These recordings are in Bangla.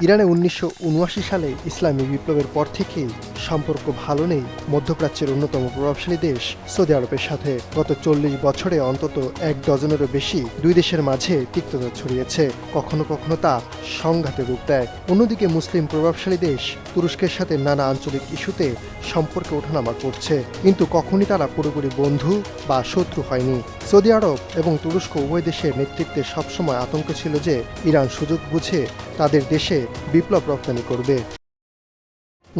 ইরানে উনিশশো উনআশি সালে ইসলামী বিপ্লবের পর থেকেই সম্পর্ক ভালো নেই। মধ্যপ্রাচ্যের অন্যতম প্রভাবশালী দেশ সৌদি আরবের সাথে গত চল্লিশ বছরে অন্তত এক ডজনেরও বেশি দুই দেশের মাঝে তিক্ততা ছড়িয়েছে। কখনো কখনো তা সংঘাতে রূপ দেয়। অন্যদিকে মুসলিম প্রভাবশালী দেশ তুরস্কের সাথে নানা আঞ্চলিক ইস্যুতে সম্পর্কে ওঠানামা করছে। কিন্তু কখনই তারা পুরোপুরি বন্ধু বা শত্রু হয়নি। সৌদি আরব এবং তুরস্ক উভয় দেশের নেতৃত্বে সবসময় আতঙ্ক ছিল যে ইরান সুযোগ বুঝে তাদের দেশে বিপ্লব রপ্তানি করবে।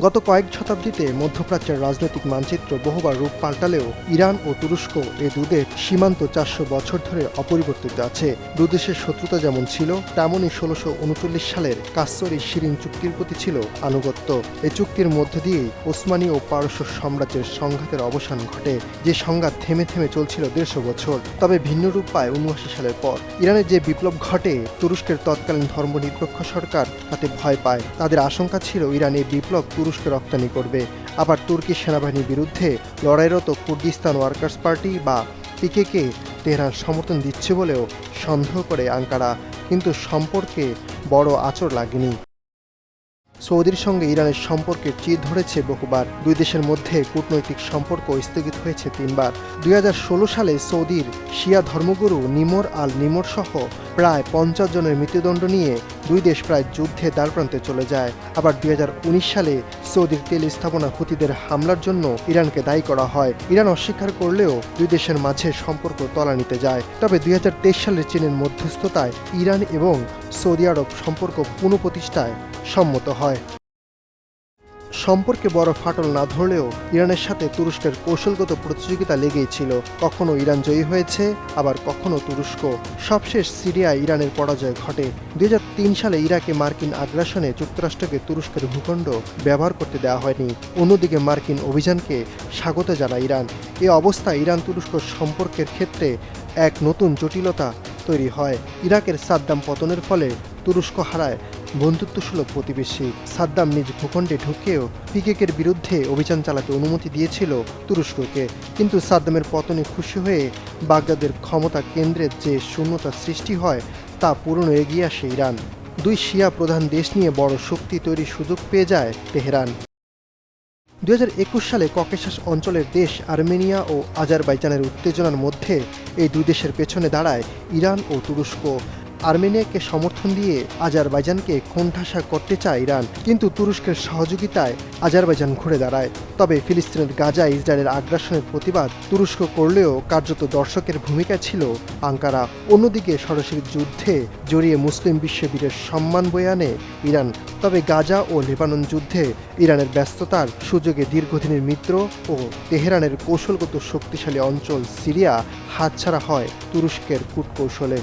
গত কয়েক শতাব্দীতে মধ্যপ্রাচ্যের রাজনৈতিক মানচিত্র বহুবার রূপ পাল্টালেও ইরান ও তুরস্ক এই দুদেশ সীমান্ত চারশো বছর ধরে অপরিবর্তিত আছে। দুদেশের শত্রুতা যেমন ছিল, তেমনই ষোলোশো উনচল্লিশ সালের কাස්සরি শিরিন চুক্তির প্রতি ছিল আনুগত্য। এই চুক্তির মধ্য দিয়েই ওসমানী ও পারস্য সাম্রাজ্যের সংঘাতের অবসান ঘটে। যে সংঘাত থেমে থেমে চলছিল দেড়শো বছর, তবে ভিন্ন রূপ পায় উনআশি সালের পর। ইরানের যে বিপ্লব ঘটে, তুরস্কের তৎকালীন ধর্মনিরপেক্ষ সরকার তাতে ভয় পায়। তাদের আশঙ্কা ছিল ইরান এই বিপ্লব তুরস্কে রপ্তানি করবে। আবার তুর্কি সেনাবাহিনীর বিরুদ্ধে লড়াইরত কুর্দিস্তান ওয়ার্কার্স পার্টি বা পিকেকে তেহরান সমর্থন দিচ্ছে বলেও সন্দেহ করে আঙ্কারা। কিন্তু সম্পর্কে বড় আচর লাগেনি। সৌদির সঙ্গে ইরানের সম্পর্কের চির ধরেছে বহুবার। দুই দেশের মধ্যে কূটনৈতিক সম্পর্ক স্থগিত হয়েছে তিনবার। দুই হাজার ষোলো সালে সৌদির শিয়া ধর্মগুরু নিমর আল নিমর সহ প্রায় পঞ্চাশ জনের মৃত্যুদণ্ড নিয়ে দুই দেশ প্রায় যুদ্ধে দ্বারপ্রান্তে চলে যায়। আবার দুই হাজার উনিশ সালে সৌদির তেল স্থাপনা হুতিদের হামলার জন্য ইরানকে দায়ী করা হয়। ইরান অস্বীকার করলেও দুই দেশের মাঝে সম্পর্ক তলানিতে যায়। তবে দুই হাজার তেইশ সালে চীনের মধ্যস্থতায় ইরান এবং সৌদি আরব সম্পর্ক পুনঃপ্রতিষ্ঠায় সম্মত হয়। সম্পর্কে বড় ফাটল না ধরলেও ইরানের সাথে তুরস্কের কৌশলগত প্রতিযোগিতা লেগেই ছিল। কখনো ইরান জয়ী হয়েছে, আবার কখনো তুরস্ক। সবশেষ সিরিয়ায় ইরানের পরাজয় ঘটে। দুই সালে ইরাকে মার্কিন আগ্রাসনে যুক্তরাষ্ট্রকে তুরস্কের ভূখণ্ড ব্যবহার করতে দেওয়া হয়নি। অন্যদিকে মার্কিন অভিযানকে স্বাগত জানায় ইরান। এ অবস্থায় ইরান তুরস্ক সম্পর্কের ক্ষেত্রে এক নতুন জটিলতা তৈরি হয়। ইরাকের সাদ্দাম পতনের ফলে তুরস্ক হারায় বন্ধুত্বসুলভ প্রতিবেশী সাদ্দাম নিজ ভূখণ্ডে ঢুকেও পিকেকের বিরুদ্ধে অভিযান চালাতে অনুমতি দিয়েছিল তুরস্ককে। কিন্তু সাদ্দামের পতনে খুশি হয়ে বাগদাদের ক্ষমতা কেন্দ্রের যে শূন্যতা সৃষ্টি হয়, তা পূরণ এগিয়ে আসে ইরান। দুই শিয়া প্রধান দেশ নিয়ে বড় শক্তি তৈরির সুযোগ পেয়ে যায় তেহরান। দুই হাজার একুশ সালে ককেশাস অঞ্চলের দেশ আর্মেনিয়া ও আজারবাইজানের উত্তেজনার মধ্যে এই দুই দেশের পেছনে দাঁড়ায় ইরান ও তুরস্ক। আর্মেনিয়াকে সমর্থন দিয়ে আজারবাইজানকে কোণঠাসা করতে চায় ইরান, কিন্তু তুরস্কের সহযোগিতায় আজারবাইজান ঘুরে দাঁড়ায়। তবে ফিলিস্তিনের গাজা ইসরায়েলের আগ্রাসনের প্রতিবাদ তুরস্ক করলেও কার্যত দর্শকের ভূমিকা ছিল আঙ্কারা। অন্যদিকে সরাসরি যুদ্ধে জড়িয়ে মুসলিম বিশ্ববীরের সম্মান বয়ে আনে ইরান। তবে গাজা ও লেবানন যুদ্ধে ইরানের ব্যস্ততার সুযোগে দীর্ঘদিনের মিত্র ও তেহরানের কৌশলগত শক্তিশালী অঞ্চল সিরিয়া হাতছাড়া হয় তুরস্কের কূটকৌশলে।